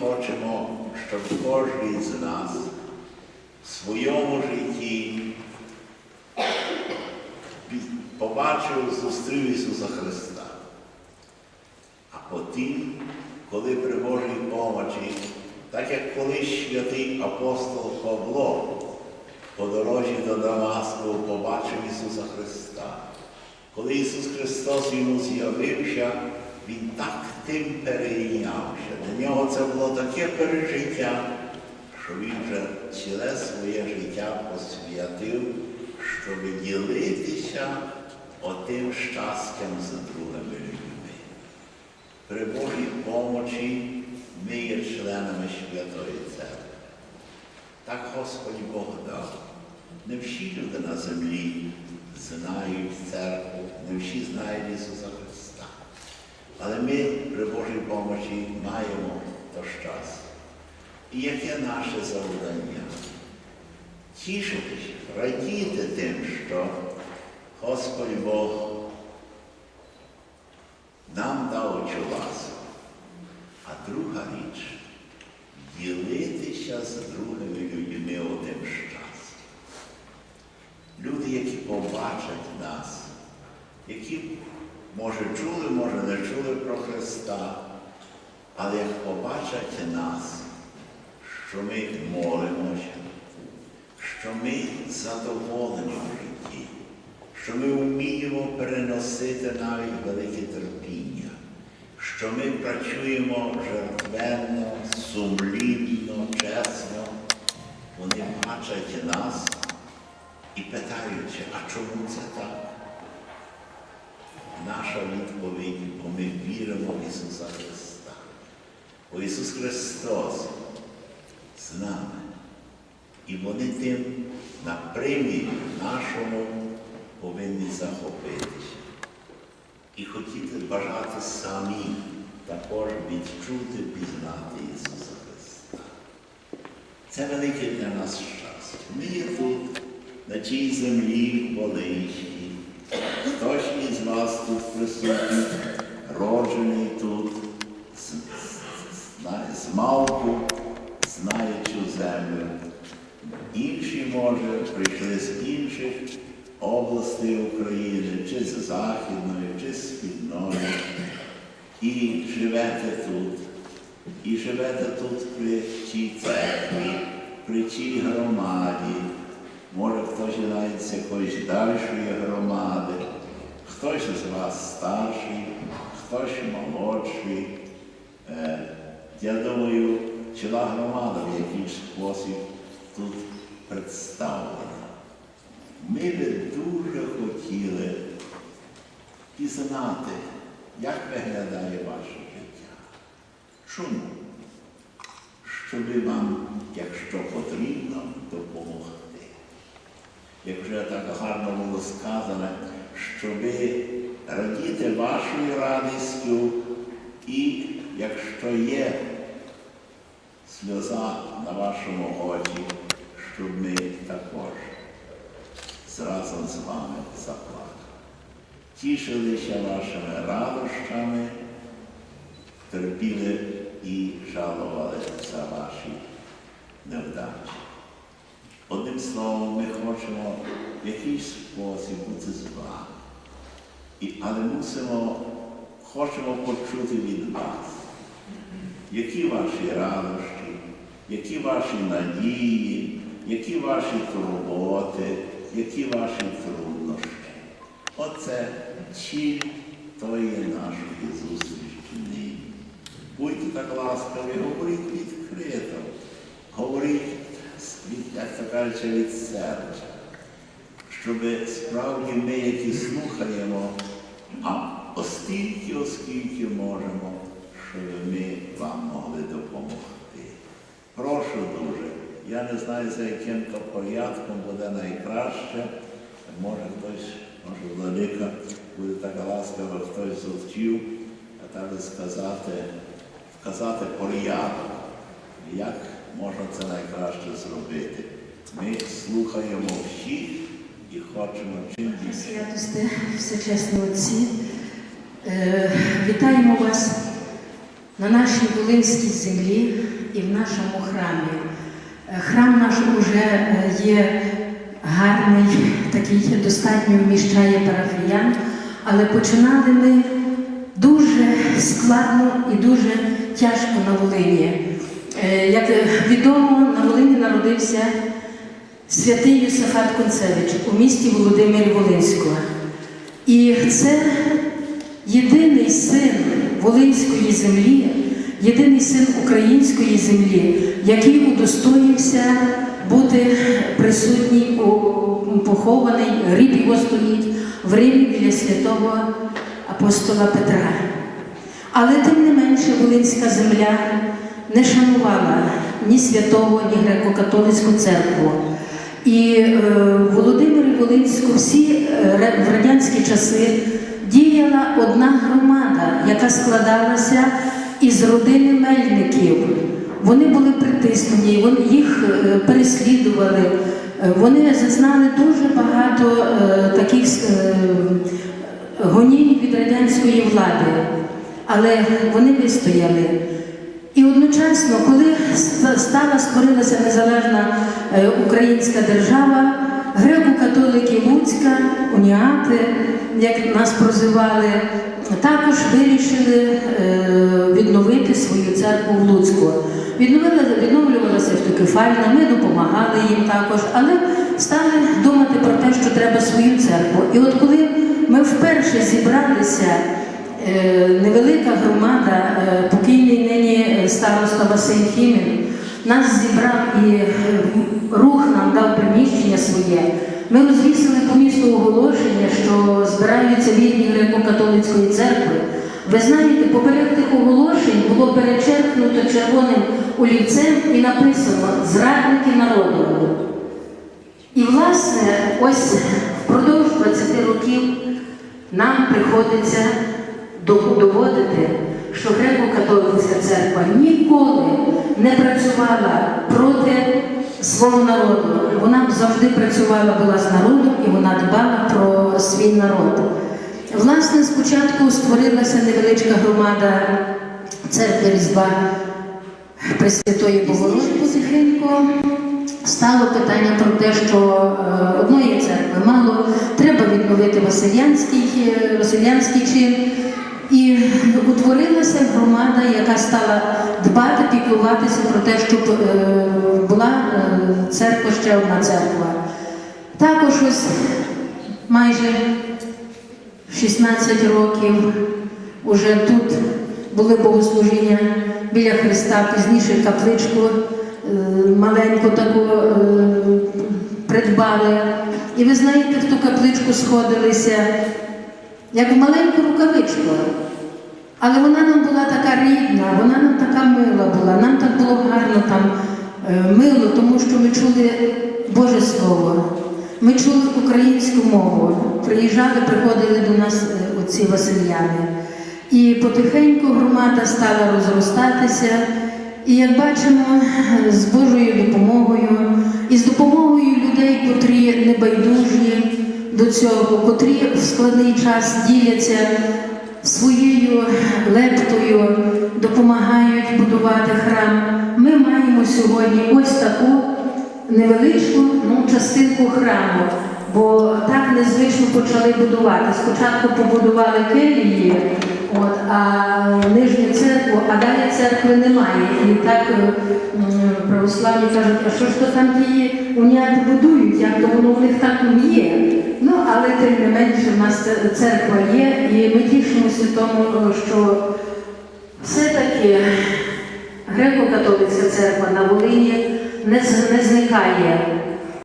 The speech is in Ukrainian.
хочемо, щоб кожен з нас в своєму житті побачив, зустрів Ісуса Христа. А потім, коли при Божій помочі, так як колись святий апостол Павло по дорожі до Дамаску побачив Ісуса Христа. Коли Ісус Христос йому з'явився, Він так тим перейнявся. Для нього це було таке пережиття, що він вже ціле своє життя посвятив, щоб ділитися отим щастям з другими людьми. При Божій помочі ми є членами Святої Церкви. Так Господь Бог дав. Не всі люди на землі знають церкву, не всі знають Ісуса Христа. Але ми при Божій маємо то щастя. І яке наше завдання? Тішитись, радіти тим, що Господь Бог нам дав цю. А друга річ ділитися з другими людьми одним щастям. Люди, які побачать нас, які, може, чули, може, не чули про Христа, але як побачать нас, що ми молимося, що ми задоволені в житті, що ми вміємо переносити навіть велике терпіння, що ми працюємо жертвенно, сумлінно, чесно, вони бачать нас і питаються, а чому це так? Наша відповідь, бо ми віримо в Ісуса Христа. Бо Ісус Христос з нами. І вони тим на примірі нашому повинні захопитися. І хотіти бажати самі також відчути, пізнати Ісуса Христа. Це велике для нас щастя. Ми є тут, на цій землі Волинській. Хтось із вас тут присутній, роджений тут, з, знає- з малку, знає цю землю. Інші, може, прийшли з інших областей України, чи з Західної, чи з Східної. І живете тут. І живете тут при цій церкві, при цій громаді. Може, хтось навіть з якоїсь дальшої громади, хтось з вас старший, хтось молодший. Я думаю, ціла громада в якийсь спосіб тут представлена. Ми би дуже хотіли пізнати, як виглядає ваше життя. Чому? Щоб вам, якщо потрібно, допомогти. Як вже так гарно було сказано, щоб радіти вашою радістю і якщо є сльоза на вашому очі, щоб ми також разом з вами заплакали. Тішилися вашими радощами, терпіли і жалували за ваші невдачі. Одним словом, ми хочемо в якийсь спосіб бути з вами. І, але мусимо, хочемо почути від вас, які ваші радощі, які ваші надії, які ваші турботи, які ваші труднощі. Оце ціль тої нашої зустрічі нині. Будьте так ласкаві, говоріть відкрито, говоріть, як то кажучи, від серця, щоб справді ми, які слухаємо, а остільки, оскільки можемо, щоб ми вам могли допомогти. Прошу дуже. Я не знаю, за яким то порядком буде найкраще. Може хтось, може владика, буде така ласкава, хтось зустрів, а так сказати, вказати порядок, як можна це найкраще зробити. Ми слухаємо всіх і хочемо чим більше. Всечесні отці, е, вітаємо вас на нашій Волинській землі і в нашому храмі. Е, Храм наш уже е, є гарний, такий достатньо вміщає парафіян, але починали ми дуже складно і дуже тяжко на Волині. Е, Як відомо, на Волині народився святий Йосифат Концевич у місті Володимирі Волинського. І це єдиний син Волинської землі, єдиний син української землі, який удостоївся бути присутній у похований, гріб його стоїть в Римі біля святого апостола Петра. Але тим не менше Волинська земля не шанувала ні святого, ні греко-католицьку церкву. І е, в Володимирі Волинську всі е, в радянські часи яка складалася із родини мельників. Вони були притиснені, їх е, переслідували. Е, Вони зазнали дуже багато е, таких гонінь від радянської влади, але вони вистояли. І одночасно, коли стала створилася незалежна українська держава, греко-католики Луцька, уніати, як нас прозивали, також вирішили е, відновити свою церкву в Луцьку. Відновили, відновлювалася автокефальна, ми допомагали їм також, але стали думати про те, що треба свою церкву. І от коли ми вперше зібралися Е, невелика громада, е, покійний нині староста Василь Хімін, нас зібрав і е, рух нам дав приміщення своє. Ми розвісили по місту оголошення, що збираються відні греко-католицької церкви. Ви знаєте, поперед тих оголошень було перечеркнуто червоним олівцем і написано Зрадники народу. І, власне, ось впродовж 20 років нам приходиться доводити, що греко-католицька церква ніколи не працювала проти свого народу. Вона завжди працювала була з народом і вона дбала про свій народ. Власне, спочатку створилася невеличка громада церкви Різдва Пресвятої Богородиці потихеньку. Стало питання про те, що е, одної церкви мало, треба відновити Василянський, е, Василянський чин. Утворилася громада, яка стала дбати, піклуватися про те, щоб е, була е, церква, ще одна церква. Також ось майже 16 років уже тут були богослужіння біля Христа, пізніше капличку е, маленьку таку придбали. І ви знаєте, в ту капличку сходилися як в маленьку рукавичку. Але вона нам була така рідна, вона нам така мила була, нам так було гарно там е, мило, тому що ми чули Боже Слово, ми чули українську мову. Приїжджали, приходили до нас е, оці Васильяни. І потихеньку громада стала розростатися. І як бачимо, з Божою допомогою і з допомогою людей, котрі небайдужі до цього, котрі в складний час діляться своєю лептою, допомагають будувати храм. Ми маємо сьогодні ось таку невеличку ну, частинку храму, бо так незвично почали будувати. Спочатку побудували келії, от, а нижню церкву, а далі церкви немає. І так е, православні кажуть, а що ж то там ті уняти будують, як то воно в них так є. Ну, але тим не менше в нас церква є, і ми тішимося тому, що все-таки греко-католицька церква на Волині не, не зникає.